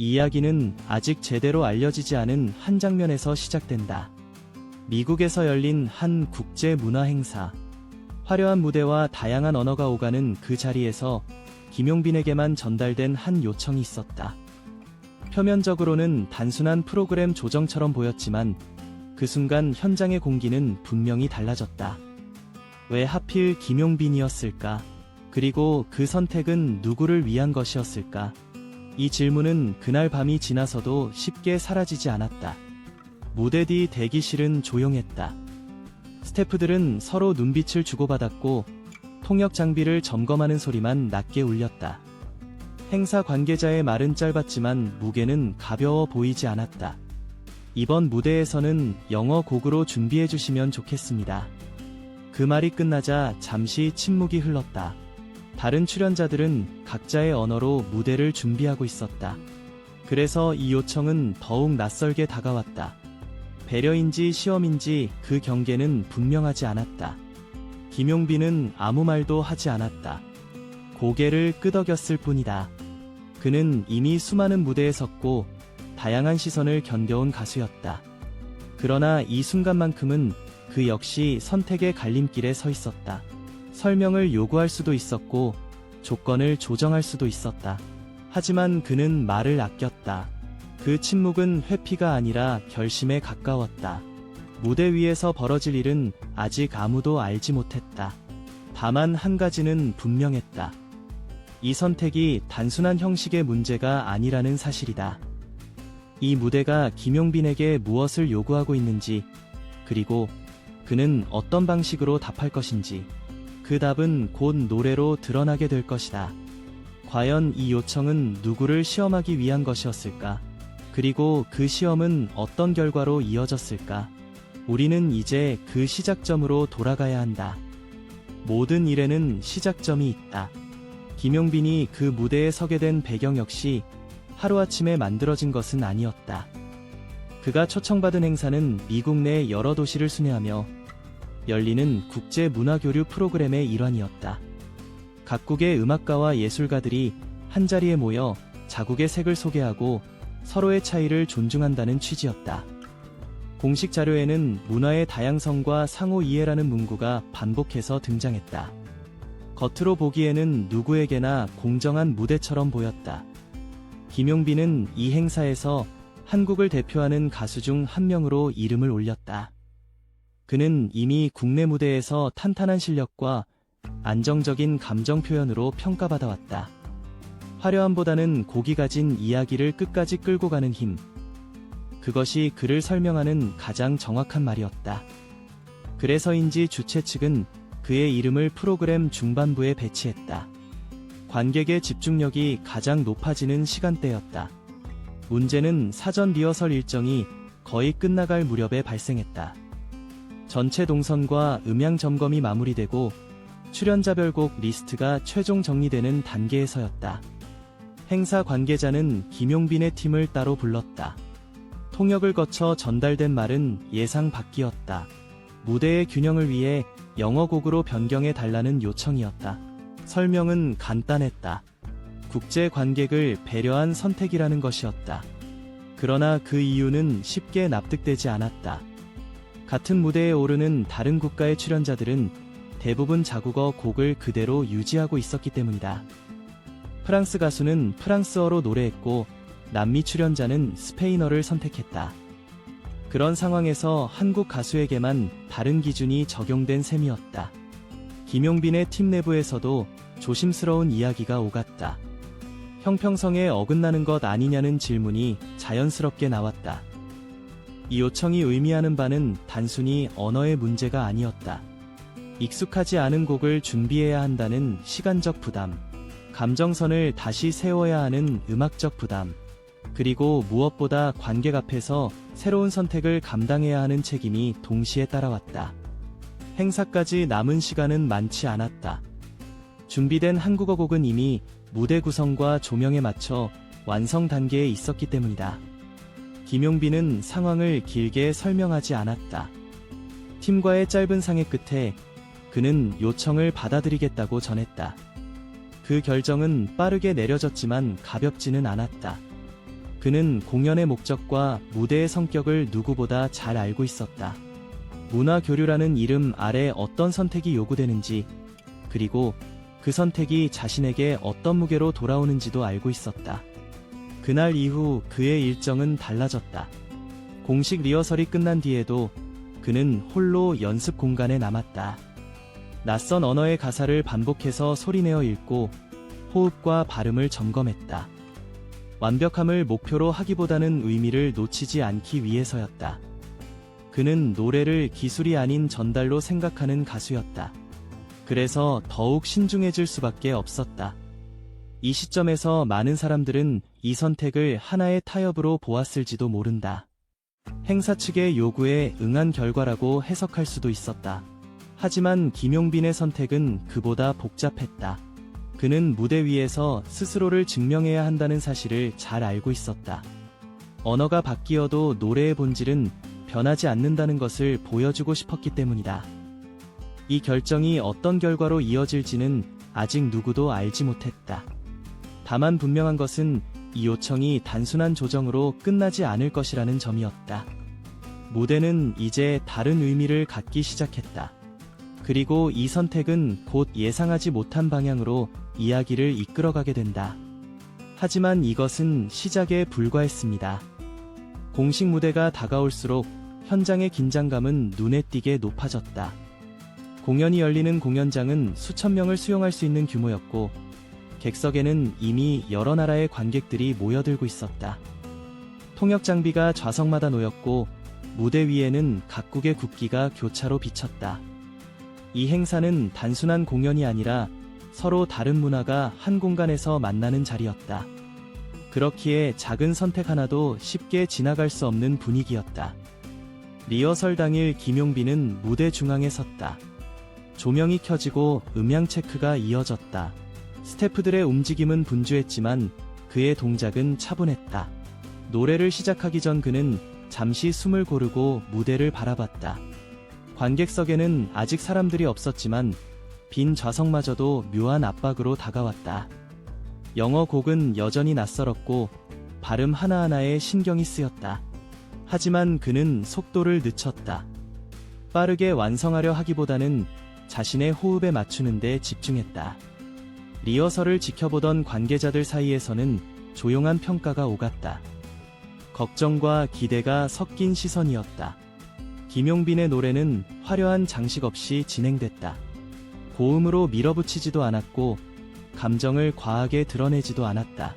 이 이야기는 아직 제대로 알려지지 않은 한 장면에서 시작된다. 미국에서 열린 한 국제 문화 행사. 화려한 무대와 다양한 언어가 오가는 그 자리에서 김용빈에게만 전달된 한 요청이 있었다. 표면적으로는 단순한 프로그램 조정처럼 보였지만 그 순간 현장의 공기는 분명히 달라졌다. 왜 하필 김용빈이었을까? 그리고 그 선택은 누구를 위한 것이었을까? 이 질문은 그날 밤이 지나서도 쉽게 사라지지 않았다. 무대 뒤 대기실은 조용했다. 스태프들은 서로 눈빛을 주고받았고 통역 장비를 점검하는 소리만 낮게 울렸다. 행사 관계자의 말은 짧았지만 무게는 가벼워 보이지 않았다. 이번 무대에서는 영어 곡으로 준비해 주시면 좋겠습니다. 그 말이 끝나자 잠시 침묵이 흘렀다. 다른 출연자들은 각자의 언어로 무대를 준비하고 있었다. 그래서 이 요청은 더욱 낯설게 다가왔다. 배려인지 시험인지 그 경계는 분명하지 않았다. 김용빈은 아무 말도 하지 않았다. 고개를 끄덕였을 뿐이다. 그는 이미 수많은 무대에 섰고 다양한 시선을 견뎌온 가수였다. 그러나 이 순간만큼은 그 역시 선택의 갈림길에 서 있었다. 설명을 요구할 수도 있었고 조건을 조정할 수도 있었다. 하지만 그는 말을 아꼈다. 그 침묵은 회피가 아니라 결심에 가까웠다. 무대 위에서 벌어질 일은 아직 아무도 알지 못했다. 다만 한 가지는 분명했다. 이 선택이 단순한 형식의 문제가 아니라는 사실이다. 이 무대가 김용빈에게 무엇을 요구하고 있는지, 그리고 그는 어떤 방식으로 답할 것인지, 그 답은 곧 노래로 드러나게 될 것이다. 과연 이 요청은 누구를 시험하기 위한 것이었을까? 그리고 그 시험은 어떤 결과로 이어졌을까? 우리는 이제 그 시작점으로 돌아가야 한다. 모든 일에는 시작점이 있다. 김용빈이 그 무대에 서게 된 배경 역시 하루아침에 만들어진 것은 아니었다. 그가 초청받은 행사는 미국 내 여러 도시를 순회하며 열리는 국제 문화교류 프로그램의 일환이었다. 각국의 음악가와 예술가들이 한자리에 모여 자국의 색을 소개하고 서로의 차이를 존중한다는 취지였다. 공식 자료에는 문화의 다양성과 상호 이해라는 문구가 반복해서 등장했다. 겉으로 보기에는 누구에게나 공정한 무대처럼 보였다. 김용빈은 이 행사에서 한국을 대표하는 가수 중 한 명으로 이름을 올렸다. 그는 이미 국내 무대에서 탄탄한 실력과 안정적인 감정 표현으로 평가받아왔다. 화려함보다는 곡이 가진 이야기를 끝까지 끌고 가는 힘. 그것이 그를 설명하는 가장 정확한 말이었다. 그래서인지 주최 측은 그의 이름을 프로그램 중반부에 배치했다. 관객의 집중력이 가장 높아지는 시간대였다. 문제는 사전 리허설 일정이 거의 끝나갈 무렵에 발생했다. 전체 동선과 음향 점검이 마무리되고 출연자별 곡 리스트가 최종 정리되는 단계에서였다. 행사 관계자는 김용빈의 팀을 따로 불렀다. 통역을 거쳐 전달된 말은 예상 밖이었다. 무대의 균형을 위해 영어 곡으로 변경해 달라는 요청이었다. 설명은 간단했다. 국제 관객을 배려한 선택이라는 것이었다. 그러나 그 이유는 쉽게 납득되지 않았다. 같은 무대에 오르는 다른 국가의 출연자들은 대부분 자국어 곡을 그대로 유지하고 있었기 때문이다. 프랑스 가수는 프랑스어로 노래했고 남미 출연자는 스페인어를 선택했다. 그런 상황에서 한국 가수에게만 다른 기준이 적용된 셈이었다. 김용빈의 팀 내부에서도 조심스러운 이야기가 오갔다. 형평성에 어긋나는 것 아니냐는 질문이 자연스럽게 나왔다. 이 요청이 의미하는 바는 단순히 언어의 문제가 아니었다. 익숙하지 않은 곡을 준비해야 한다는 시간적 부담, 감정선을 다시 세워야 하는 음악적 부담, 그리고 무엇보다 관객 앞에서 새로운 선택을 감당해야 하는 책임이 동시에 따라왔다. 행사까지 남은 시간은 많지 않았다. 준비된 한국어 곡은 이미 무대 구성과 조명에 맞춰 완성 단계에 있었기 때문이다. 김용빈은 상황을 길게 설명하지 않았다. 팀과의 짧은 상의 끝에 그는 요청을 받아들이겠다고 전했다. 그 결정은 빠르게 내려졌지만 가볍지는 않았다. 그는 공연의 목적과 무대의 성격을 누구보다 잘 알고 있었다. 문화 교류라는 이름 아래 어떤 선택이 요구되는지, 그리고 그 선택이 자신에게 어떤 무게로 돌아오는지도 알고 있었다. 그날 이후 그의 일정은 달라졌다. 공식 리허설이 끝난 뒤에도 그는 홀로 연습 공간에 남았다. 낯선 언어의 가사를 반복해서 소리내어 읽고 호흡과 발음을 점검했다. 완벽함을 목표로 하기보다는 의미를 놓치지 않기 위해서였다. 그는 노래를 기술이 아닌 전달로 생각하는 가수였다. 그래서 더욱 신중해질 수밖에 없었다. 이 시점에서 많은 사람들은 이 선택을 하나의 타협으로 보았을지도 모른다. 행사 측의 요구에 응한 결과라고 해석할 수도 있었다. 하지만 김용빈의 선택은 그보다 복잡했다. 그는 무대 위에서 스스로를 증명해야 한다는 사실을 잘 알고 있었다. 언어가 바뀌어도 노래의 본질은 변하지 않는다는 것을 보여주고 싶었기 때문이다. 이 결정이 어떤 결과로 이어질지는 아직 누구도 알지 못했다. 다만 분명한 것은 이 요청이 단순한 조정으로 끝나지 않을 것이라는 점이었다. 무대는 이제 다른 의미를 갖기 시작했다. 그리고 이 선택은 곧 예상하지 못한 방향으로 이야기를 이끌어가게 된다. 하지만 이것은 시작에 불과했습니다. 공식 무대가 다가올수록 현장의 긴장감은 눈에 띄게 높아졌다. 공연이 열리는 공연장은 수천 명을 수용할 수 있는 규모였고, 객석에는 이미 여러 나라의 관객들이 모여들고 있었다. 통역 장비가 좌석마다 놓였고, 무대 위에는 각국의 국기가 교차로 비쳤다. 이 행사는 단순한 공연이 아니라 서로 다른 문화가 한 공간에서 만나는 자리였다. 그렇기에 작은 선택 하나도 쉽게 지나갈 수 없는 분위기였다. 리허설 당일 김용빈은 무대 중앙에 섰다. 조명이 켜지고 음향 체크가 이어졌다. 스태프들의 움직임은 분주했지만 그의 동작은 차분했다. 노래를 시작하기 전 그는 잠시 숨을 고르고 무대를 바라봤다. 관객석에는 아직 사람들이 없었지만 빈 좌석마저도 묘한 압박으로 다가왔다. 영어 곡은 여전히 낯설었고 발음 하나하나에 신경이 쓰였다. 하지만 그는 속도를 늦췄다. 빠르게 완성하려 하기보다는 자신의 호흡에 맞추는 데 집중했다. 리허설을 지켜보던 관계자들 사이에서는 조용한 평가가 오갔다. 걱정과 기대가 섞인 시선이었다. 김용빈의 노래는 화려한 장식 없이 진행됐다. 고음으로 밀어붙이지도 않았고 감정을 과하게 드러내지도 않았다.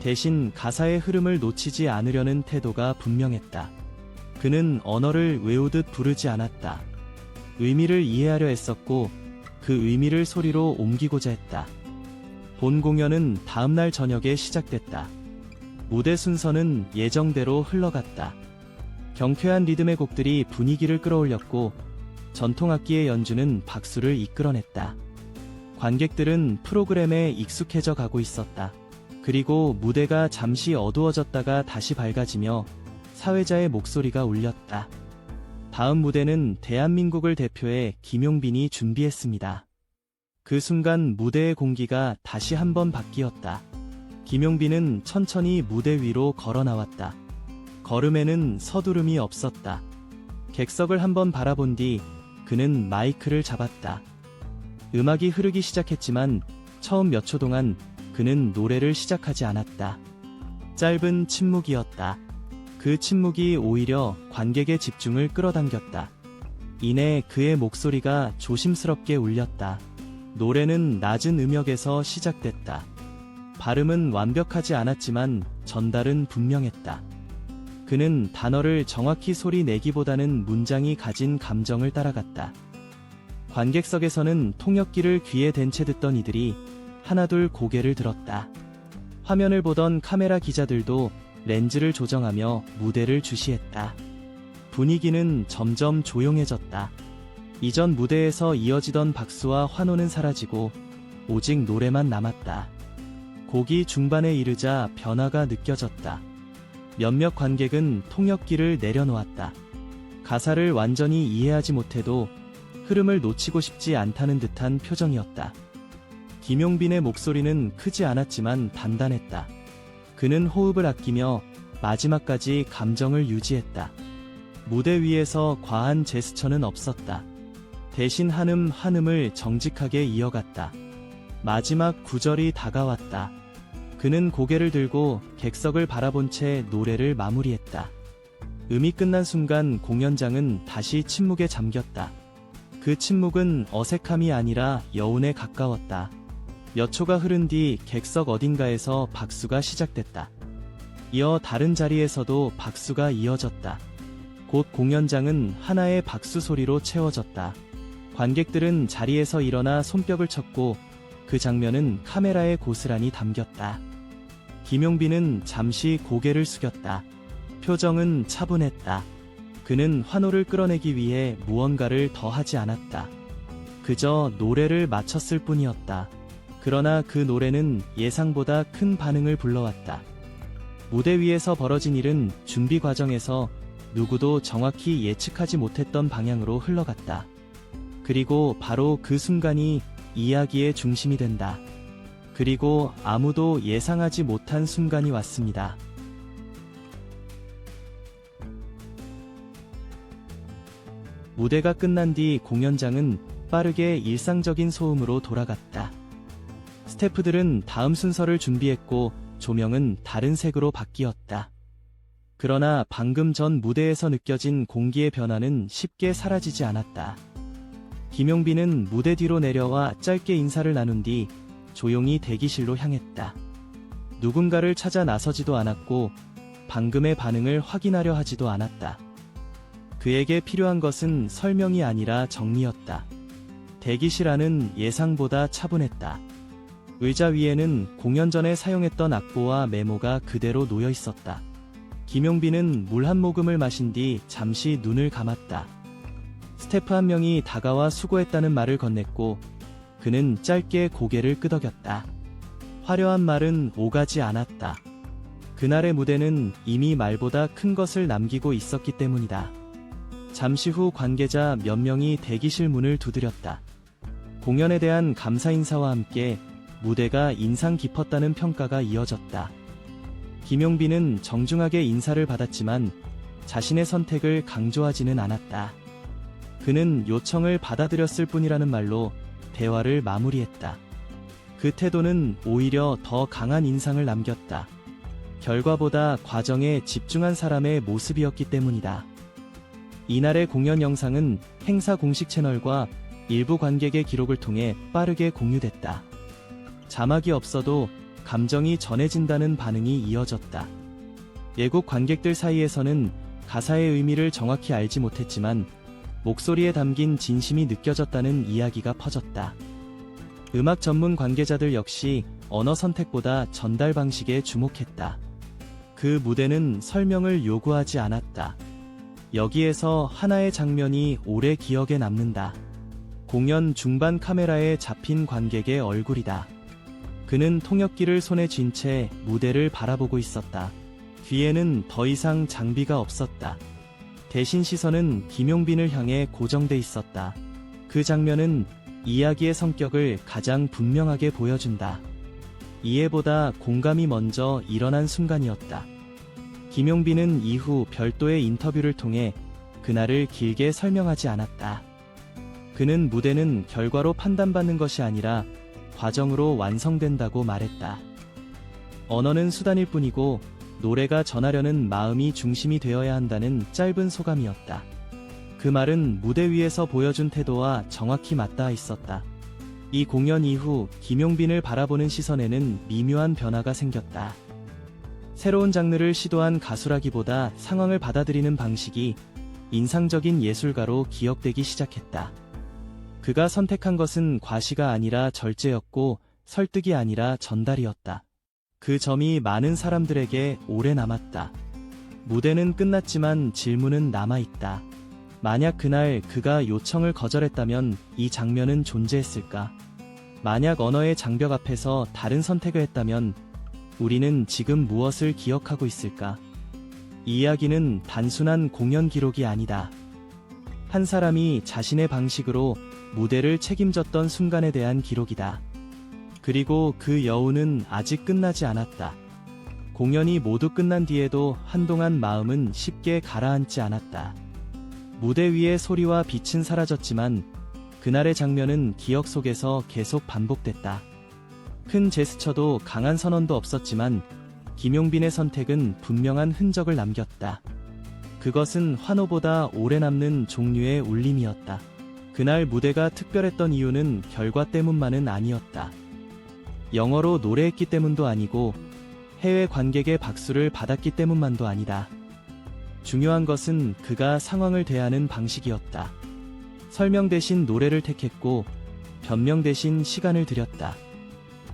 대신 가사의 흐름을 놓치지 않으려는 태도가 분명했다. 그는 언어를 외우듯 부르지 않았다. 의미를 이해하려 했었고 그 의미를 소리로 옮기고자 했다. 본 공연은 다음날 저녁에 시작됐다. 무대 순서는 예정대로 흘러갔다. 경쾌한 리듬의 곡들이 분위기를 끌어올렸고 전통악기의 연주는 박수를 이끌어냈다. 관객들은 프로그램에 익숙해져 가고 있었다. 그리고 무대가 잠시 어두워졌다가 다시 밝아지며 사회자의 목소리가 울렸다. 다음 무대는 대한민국을 대표해 김용빈이 준비했습니다. 그 순간 무대의 공기가 다시 한번 바뀌었다. 김용빈은 천천히 무대 위로 걸어 나왔다. 걸음에는 서두름이 없었다. 객석을 한번 바라본 뒤 그는 마이크를 잡았다. 음악이 흐르기 시작했지만 처음 몇 초 동안 그는 노래를 시작하지 않았다. 짧은 침묵이었다. 그 침묵이 오히려 관객의 집중을 끌어당겼다. 이내 그의 목소리가 조심스럽게 울렸다. 노래는 낮은 음역에서 시작됐다. 발음은 완벽하지 않았지만 전달은 분명했다. 그는 단어를 정확히 소리 내기보다는 문장이 가진 감정을 따라갔다. 관객석에서는 통역기를 귀에 댄 채 듣던 이들이 하나둘 고개를 들었다. 화면을 보던 카메라 기자들도 렌즈를 조정하며 무대를 주시했다. 분위기는 점점 조용해졌다. 이전 무대에서 이어지던 박수와 환호는 사라지고 오직 노래만 남았다. 곡이 중반에 이르자 변화가 느껴졌다. 몇몇 관객은 통역기를 내려놓았다. 가사를 완전히 이해하지 못해도 흐름을 놓치고 싶지 않다는 듯한 표정이었다. 김용빈의 목소리는 크지 않았지만 단단했다. 그는 호흡을 아끼며 마지막까지 감정을 유지했다. 무대 위에서 과한 제스처는 없었다. 대신 한음 한음을 정직하게 이어갔다. 마지막 구절이 다가왔다. 그는 고개를 들고 객석을 바라본 채 노래를 마무리했다. 음이 끝난 순간 공연장은 다시 침묵에 잠겼다. 그 침묵은 어색함이 아니라 여운에 가까웠다. 몇 초가 흐른 뒤 객석 어딘가에서 박수가 시작됐다. 이어 다른 자리에서도 박수가 이어졌다. 곧 공연장은 하나의 박수 소리로 채워졌다. 관객들은 자리에서 일어나 손뼉을 쳤고 그 장면은 카메라에 고스란히 담겼다. 김용빈은 잠시 고개를 숙였다. 표정은 차분했다. 그는 환호를 끌어내기 위해 무언가를 더 하지 않았다. 그저 노래를 마쳤을 뿐이었다. 그러나 그 노래는 예상보다 큰 반응을 불러왔다. 무대 위에서 벌어진 일은 준비 과정에서 누구도 정확히 예측하지 못했던 방향으로 흘러갔다. 그리고 바로 그 순간이 이야기의 중심이 된다. 그리고 아무도 예상하지 못한 순간이 왔습니다. 무대가 끝난 뒤 공연장은 빠르게 일상적인 소음으로 돌아갔다. 스태프들은 다음 순서를 준비했고 조명은 다른 색으로 바뀌었다. 그러나 방금 전 무대에서 느껴진 공기의 변화는 쉽게 사라지지 않았다. 김용빈은 무대 뒤로 내려와 짧게 인사를 나눈 뒤 조용히 대기실로 향했다. 누군가를 찾아 나서지도 않았고 방금의 반응을 확인하려 하지도 않았다. 그에게 필요한 것은 설명이 아니라 정리였다. 대기실 안은 예상보다 차분했다. 의자 위에는 공연 전에 사용했던 악보와 메모가 그대로 놓여 있었다. 김용빈은 물 한 모금을 마신 뒤 잠시 눈을 감았다. 스태프 한 명이 다가와 수고했다는 말을 건넸고 그는 짧게 고개를 끄덕였다. 화려한 말은 오가지 않았다. 그날의 무대는 이미 말보다 큰 것을 남기고 있었기 때문이다. 잠시 후 관계자 몇 명이 대기실 문을 두드렸다. 공연에 대한 감사 인사와 함께 무대가 인상 깊었다는 평가가 이어졌다. 김용빈은 정중하게 인사를 받았지만 자신의 선택을 강조하지는 않았다. 그는 요청을 받아들였을 뿐이라는 말로 대화를 마무리했다. 그 태도는 오히려 더 강한 인상을 남겼다. 결과보다 과정에 집중한 사람의 모습이었기 때문이다. 이날의 공연 영상은 행사 공식 채널과 일부 관객의 기록을 통해 빠르게 공유됐다. 자막이 없어도 감정이 전해진다는 반응이 이어졌다. 예국 관객들 사이에서는 가사의 의미를 정확히 알지 못했지만 목소리에 담긴 진심이 느껴졌다는 이야기가 퍼졌다. 음악 전문 관계자들 역시 언어 선택보다 전달 방식에 주목했다. 그 무대는 설명을 요구하지 않았다. 여기에서 하나의 장면이 오래 기억에 남는다. 공연 중반 카메라에 잡힌 관객의 얼굴이다. 그는 통역기를 손에 쥔 채 무대를 바라보고 있었다. 뒤에는 더 이상 장비가 없었다. 대신 시선은 김용빈을 향해 고정돼 있었다. 그 장면은 이야기의 성격을 가장 분명하게 보여준다. 이해보다 공감이 먼저 일어난 순간이었다. 김용빈은 이후 별도의 인터뷰를 통해 그날을 길게 설명하지 않았다. 그는 무대는 결과로 판단받는 것이 아니라 과정으로 완성된다고 말했다. 언어는 수단일 뿐이고 노래가 전하려는 마음이 중심이 되어야 한다는 짧은 소감이었다. 그 말은 무대 위에서 보여준 태도와 정확히 맞닿아 있었다. 이 공연 이후 김용빈을 바라보는 시선에는 미묘한 변화가 생겼다. 새로운 장르를 시도한 가수라기보다 상황을 받아들이는 방식이 인상적인 예술가로 기억되기 시작했다. 그가 선택한 것은 과시가 아니라 절제였고 설득이 아니라 전달이었다. 그 점이 많은 사람들에게 오래 남았다. 무대는 끝났지만 질문은 남아있다. 만약 그날 그가 요청을 거절했다면 이 장면은 존재했을까? 만약 언어의 장벽 앞에서 다른 선택을 했다면 우리는 지금 무엇을 기억하고 있을까? 이 이야기는 단순한 공연 기록이 아니다. 한 사람이 자신의 방식으로 무대를 책임졌던 순간에 대한 기록이다. 그리고 그 여운은 아직 끝나지 않았다. 공연이 모두 끝난 뒤에도 한동안 마음은 쉽게 가라앉지 않았다. 무대 위의 소리와 빛은 사라졌지만 그날의 장면은 기억 속에서 계속 반복됐다. 큰 제스처도 강한 선언도 없었지만 김용빈의 선택은 분명한 흔적을 남겼다. 그것은 환호보다 오래 남는 종류의 울림이었다. 그날 무대가 특별했던 이유는 결과 때문만은 아니었다. 영어로 노래했기 때문도 아니고 해외 관객의 박수를 받았기 때문만도 아니다. 중요한 것은 그가 상황을 대하는 방식이었다. 설명 대신 노래를 택했고 변명 대신 시간을 들였다.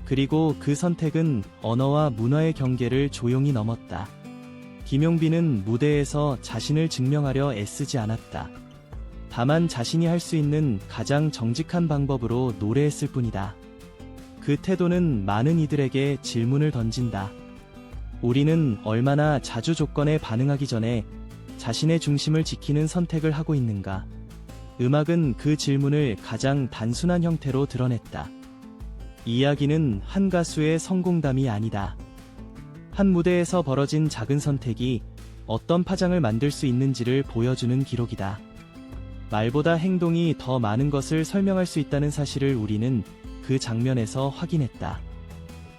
그리고 그 선택은 언어와 문화의 경계를 조용히 넘었다. 김용빈은 무대에서 자신을 증명하려 애쓰지 않았다. 다만 자신이 할 수 있는 가장 정직한 방법으로 노래했을 뿐이다. 그 태도는 많은 이들에게 질문을 던진다. 우리는 얼마나 자주 조건에 반응하기 전에 자신의 중심을 지키는 선택을 하고 있는가? 음악은 그 질문을 가장 단순한 형태로 드러냈다. 이야기는 한 가수의 성공담이 아니다. 한 무대에서 벌어진 작은 선택이 어떤 파장을 만들 수 있는지를 보여주는 기록이다. 말보다 행동이 더 많은 것을 설명할 수 있다는 사실을 우리는 그 장면에서 확인했다.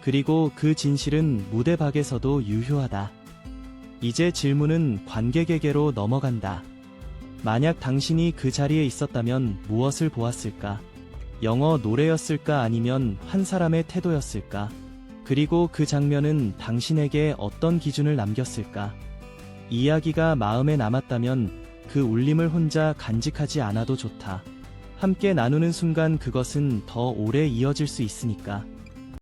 그리고 그 진실은 무대 밖에서도 유효하다. 이제 질문은 관객에게로 넘어간다. 만약 당신이 그 자리에 있었다면 무엇을 보았을까? 영어 노래였을까 아니면 한 사람의 태도였을까? 그리고 그 장면은 당신에게 어떤 기준을 남겼을까? 이야기가 마음에 남았다면 그 울림을 혼자 간직하지 않아도 좋다. 함께 나누는 순간 그것은 더 오래 이어질 수 있으니까.